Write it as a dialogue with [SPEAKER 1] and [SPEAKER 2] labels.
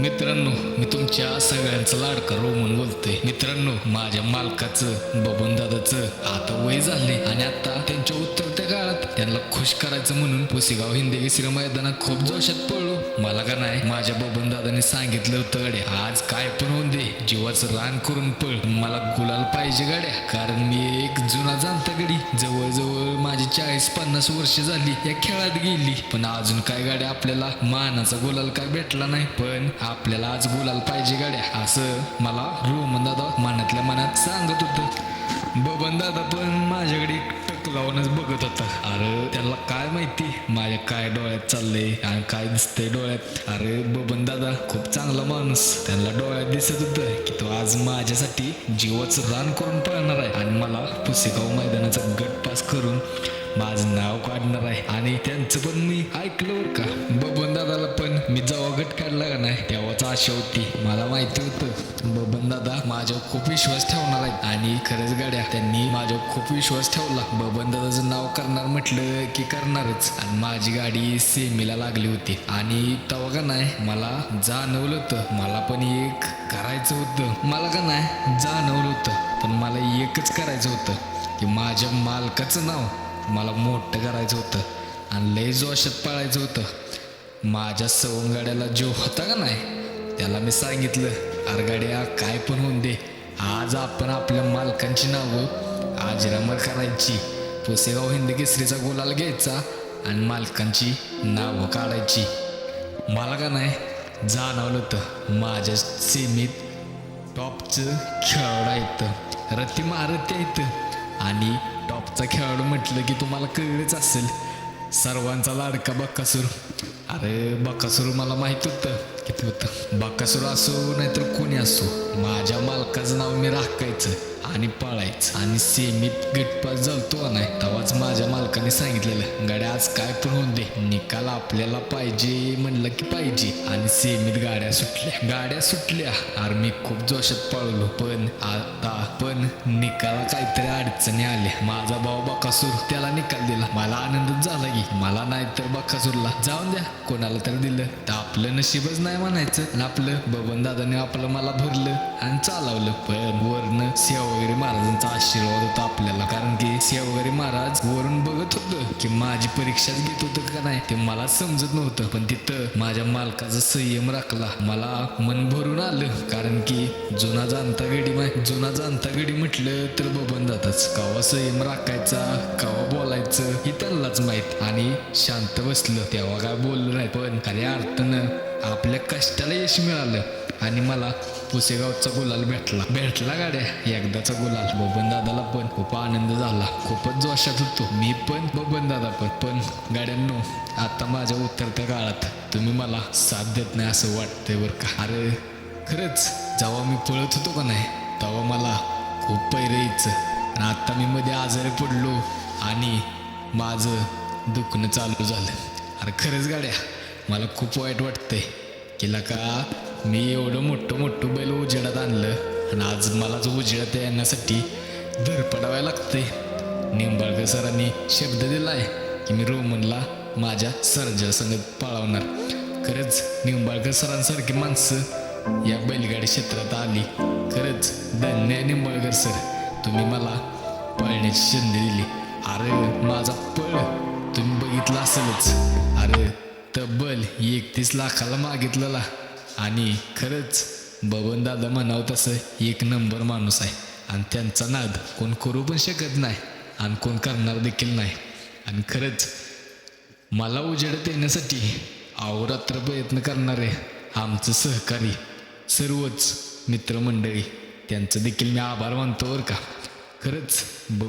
[SPEAKER 1] मित्रांनो मी तुमच्या सगळ्यांचा लाडका रोमन बोलतोय मित्रांनो माझ्या मालकाचं बबन दादाचं आता वय झाले आणि आता त्यांच्या उत्तर त्यांना खुश करायचं म्हणून पुसेगाव हिंदी केसरी मैदानात खूप जोशात पळलो. मला का नाही? माझ्या बबन दादाने सांगितलं होतं गाड्या आज काय पण होऊन दे. जीवाचं रान करून पळ. मला गुलाल पाहिजे गाड्या. कारण मी एक जुना जाणता गडी. जवळजवळ माझी चाळीस पन्नास वर्ष झाली. या खेळात गेली. पण अजून काय गाड्या? आपल्याला मानाचा गुलाल काय भेटला नाही. पण आपल्याला आज गुलाल पाहिजे गाड्या. असं मला रोमन दादा मनातल्या मनात सांगत होतं. बबन दादा पण माझ्याकडे टक लावूनच बघत होता. अरे त्याला काय माहिती? माझ्या काय डोळ्यात चाललंय आणि काय दिसतंय डोळ्यात? अरे बबन दादा खूप चांगला माणूस. त्यांना डोळ्यात दिसत होतं की तो आज माझ्यासाठी जीवाचं रान करून पळणार आहे. आणि मला पुसेगाव मैदानाचा गट पास करून माझं नाव काढणार आहे. आणि त्यांचं पण मी ऐकलं का? बबन दादाला मी जेव्हा गट काढला का नाही तेव्हाच आशा होती मला माहिती होतं. बबन दादा माझ्यावर खूप विश्वास ठेवणार आहे आणि खरंच गाड्या त्यांनी माझ्यावर खूप विश्वास ठेवला. बबन दादाचं नाव करणार म्हटलं की करणारच. आणि माझी गाडी सेमीला लागली होती. आणि तेव्हा का नाही मला जाणवलं होतं. मला पण एक करायचं होतं. मला का नाही जाणवलं होतं. पण मला एकच करायचं होतं की माझ्या मालकाचं नाव मला मोठं करायचं होतं. आणि लय जोशात पाळायचं होतं. माझ्या सवंगाड्याला जो होता का नाही त्याला मी सांगितलं अरगाड्या काय पण होऊन दे. आज आपण आपल्या मालकांची नावं आजरामर करायची. पुसेगाव हिंद केसरीचा गुलाल घ्यायचा आणि मालकांची नावं काढायची. मला का नाही जाणवलं होतं माझ्या सेमीत टॉपचं खेळाडू आहेत रत्ती मारती आहेत आणि टॉपचा खेळाडू म्हटलं की तुम्हाला कळलंच असेल सर्वांचा लाडका बक्कासूर. अरे बक्कासूर मला माहीत होतं. किती होतं? बक्कासूर असो नाहीतर कोणी असो. माझ्या मालकाचं नाव मी राखायचं आणि पाळायचं. आणि सेमीत गटपास झालतो नाही तेव्हाच माझ्या मालकाने सांगितलेलं गाड्या आज काय पण होऊन दे. निकाल आपल्याला पाहिजे म्हणलं की पाहिजे. आणि सेमीत गाड्या सुटल्या. गाड्या सुटल्या. अरे मी खूप जोशात पळलो पण आता पण निकाला काहीतरी अडचणी आल्या. माझा भाऊ बकासूर त्याला निकाल दिला. मला आनंदच झाला की मला नाही तर बकासूरला. जाऊन द्या कोणाला तरी दिलं. तर आपलं नशीबच नाही म्हणायचं. आणि आपलं बबन दादाने आपलं मला भरलं आणि चालवलं. पण वरनं सेवा वगैरे महाराजांचा आशीर्वाद होता आपल्याला. कारण की सेवागिरी महाराज वरून बघत होतं की माझी परीक्षाच घेत होतं का नाही ते मला समजत नव्हतं. पण तिथं माझ्या मालकाचा संयम राखला. मला मन भरून आलं. कारण की जुना जाणता गडी मा- जुना जाणता गडी म्हटलं तर बबन जातच. कवा संयम राखायचा कवा बोलायचं हे त्यांनाच माहीत. आणि शांत बसलं. तेव्हा काय बोललं नाही. पण खऱ्या अर्थानं आपल्या कष्टाला यश मिळालं. आणि मला पुसेगावचा गुलाल भेटला. भेटला गाड्या. एकदाचा गुलाल. बबन दादाला पण खूप आनंद झाला. खूपच जोशात होतो. मी पण बबन दादा पण. पण गाड्यांनो आता माझ्या उतरत्या काळात तुम्ही मला साथ देत नाही असं वाटतंय बरं का? अरे खरंच. जेव्हा मी पळत होतो का नाही तेव्हा मला खूप पैर यायचं. आणि आत्ता मी मध्ये आजारी पडलो आणि माझं दुखणं चालू झालं. अरे खरंच गाड्या. मला खूप वाईट वाटतंय. केला का? मी एवढं मोठं मोठं बैल उजेडात आणलं आणि आज मला जो उजेडात येण्यासाठी धरपडावं लागते निंबाळकर सरांनी शब्द दिलाय की मी रोमनला माझ्या सरजा संगत पाळवणार. खरंच निंबाळकर सरांसारखी माणसं या बैलगाडी क्षेत्रात आली. खरंच धन्य निंबाळकर सर तुम्ही मला पळण्याची संधी दिली. अरे माझा पळ तुम्ही बघितला असेलच. अरे तब्बल एकतीस लाखाला मागितलेला. आणि खरंच बबन दादा म्हणावं तसं एक नंबर माणूस आहे. आणि त्यांचा नाद कोण करू पण शकत नाही आणि कोण करणार देखील नाही. आणि खरंच मला उजेडत येण्यासाठी अहोरात्र प्रयत्न करणारे आमचं सहकारी सर्वच मित्रमंडळी त्यांचं देखील मी आभार मानतो बरं का. खरंच ब